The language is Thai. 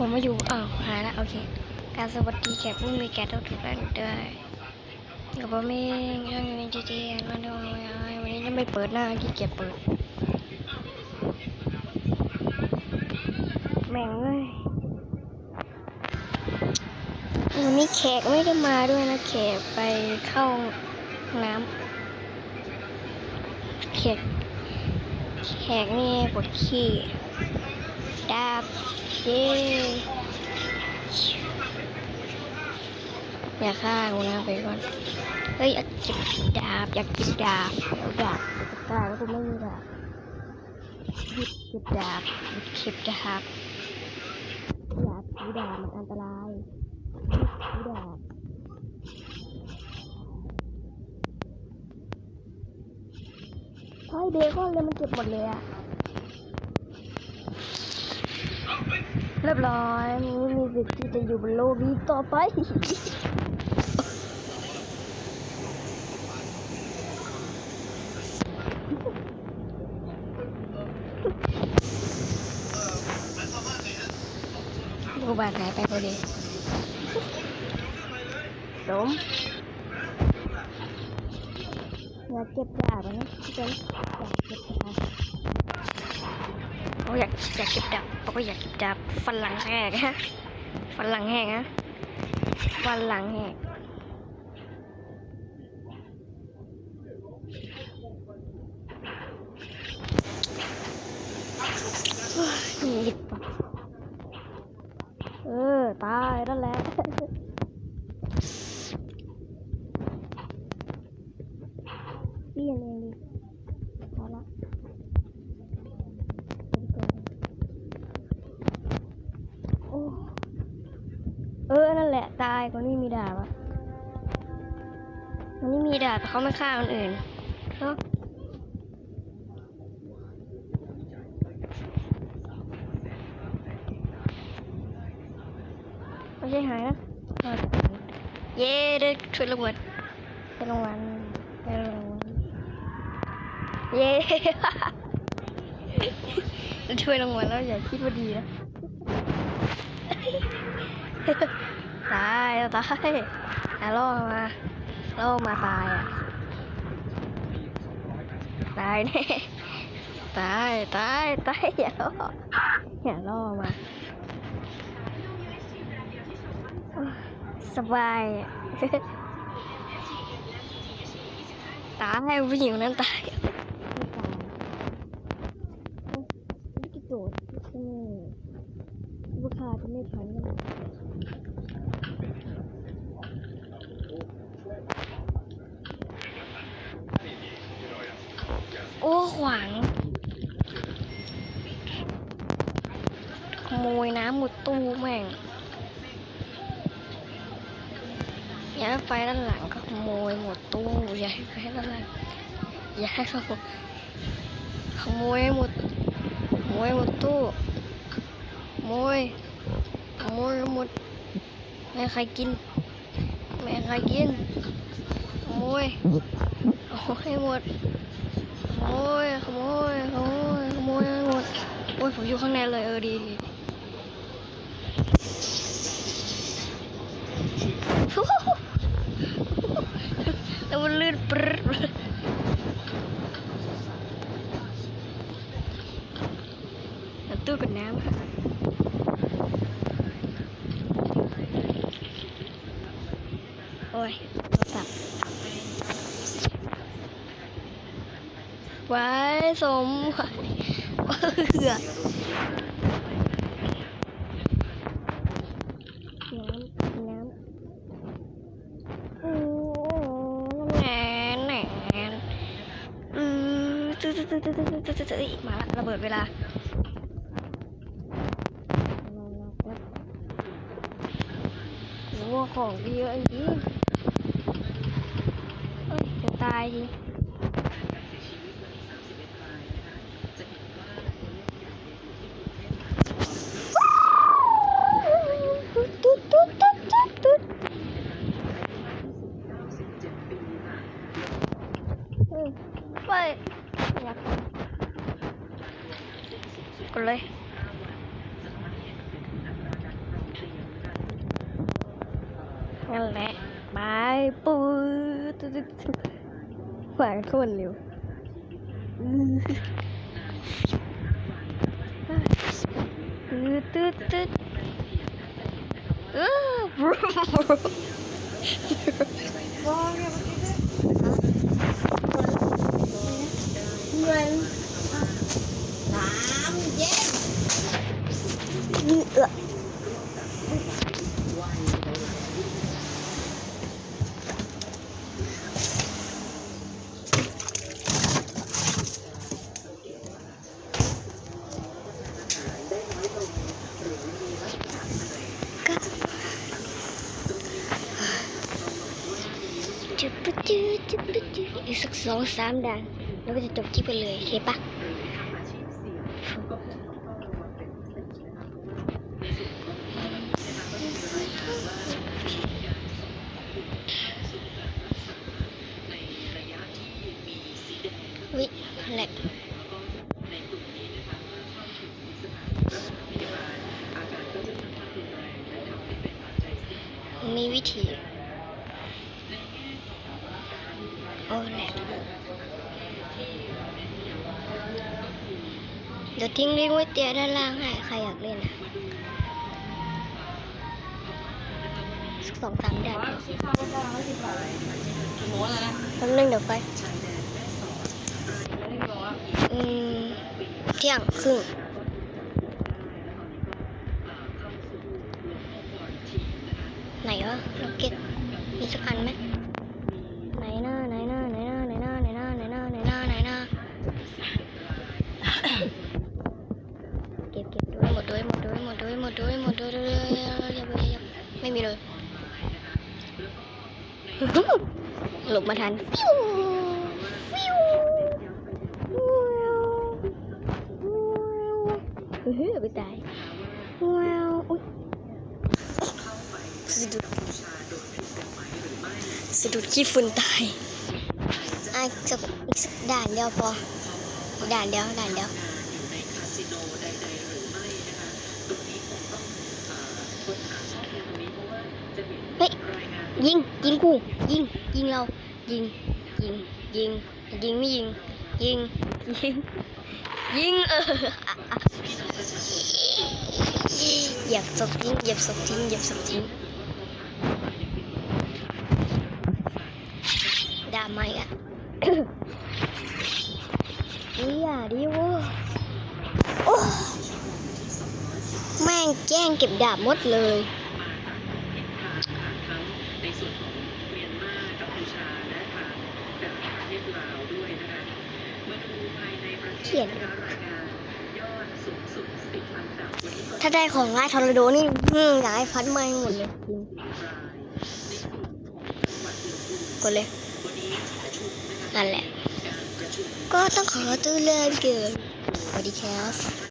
ผมมาอยู่อ้าวหายละโอเค การสวัสดีแขกผู้มีแกทุกทุกท่านด้วยกับผมเองช่องนี้จีจีมาดูวันนี้จะไม่เปิดหน้าขี้เกียจเปิดแม่งเลยวันนี้แขกไม่ได้มาด้วยนะแขกไปเข้าน้ำแขกแขกนี่ปวดขี้ ดาบเย้อย่าฆ่ากูนะไปก่อนเฮ้ยอยากเก็บดาบอยากเก็บดาบเอาดาบตายแล้วกูไม่มีดาบหยุดเก็บดาบหยุดเก็บดาบอย่าถือดาบมันอันตรายหยุดถือดาบเฮ้ยเบคอนเลยมันเก็บหมดเลยอะ เรียบร้อยมึงไม่มีสิทธิ์ที่จะอยู่บนโลกนี้ต่อไปกูบาดหายไปพอดีสมอยากเก็บดาบอะนะพี่เจนอยากเก็บดา บเขาอยากอยากเก็บดาบเขาก็อยากเก็บดาบฟันหลังแหกฮะฟันหลังแหกฮะฟันหลังแหกเฮ้ยหยิบปะเออ ตายนั่นแหละเปลี่ยนเองดิพอละโอ้เออ นั่นแหละ ตาย คนนี้มีดาบอะคนนี้มีดาบแต่เขาไม่ฆ่าคนอื่นเนาะไม่ใช่หายนะเย้ได้ช่วยรางวัลได้รางวัลได้รางวัลเย้ช่วยรางวัลแล้วอย่าคิดว่าดีนะ ตายตายอะล่อมาล่อมาตายอะตายแน่ตายตายตายอย่าล่ออย่าล่อมาสบายอะตายผู้หญิงนั้นตายไม่ตายไม่กระโดดใช่ไหมลูกค้าจะไม่ทันกันโอ้ ขวางขโมยน้ำหมดตู้แม่งย่าให้ไฟด้านหลังก็ขโมยหมดตู้ย่าให้ไฟด้านหลังย่าให้เขาขโมยหมดขโมยหมดตู้ขโมยขโมยหมดไม่ใครกินไม่ให้ใครกินขโมยขโมยให้หมด โมยขโมยขโมยขโมยหมดโอ้ยผมอยู่ข้างในเลยเออดีดีแล้วมันลื่นปรึ๊ดเลยแล้วตู้กับน้ำค่ะโอ้ย Quái sống Quái mà lại là bởi vì là mua ของ kia ấy chứ tay gì นั่นแหละไปปื๊ดตึ๊ดตึ๊ดตึ๊ดหวานโคตรเร็วอือตึ๊ดตึ๊ดตึ๊ดเออบรูเหมือนน้ำเย็นเออ จุ๊บปุ๊ดจุ๊บจุ๊บปุ๊ดจุ๊บอีกสักสองสามด่านแล้วก็จะจบคลิปไปเลยโอเคปะ วิแหลกมีวิธี โอ้แหลกเดี๋ยวทิ้งลิงก์ไว้เตียด้านล่างให้ใครอยากเล่นนะสักสองสามด่านโม้แล้วนะแป๊บนึงเดี๋ยวไปไม่ได้บอกว่าอืมเที่ยงครึ่ง มาทันฟิวฟิวเฮ้ยไปตายว้าวอุ๊ยสะดุดสะดุดขี้ฝุ่นตายอะอีกสักอีกสักด่านเดียวพออีกด่านเดียวด่านเดียวเฮ้ยยิงยิงกูยิงยิงเรา ยิง ยิง ยิง ยิงไม่ยิง ยิง ยิง ยิงเออเหยียบศพทิ้งเหยียบศพทิ้งเหยียบศพทิ้งด่าไม่อะนี่อย่าดิว้ยโอ้แม่งแกล้งเก็บดาบหมดเลยียน ถ้าได้ของง่ายทอร์โดนี่อยากให้พัดไม้หมดเลยกดเลยนั่นแหละ ก็ต้องขอตัวเลื่นเกินสวัสดีครับ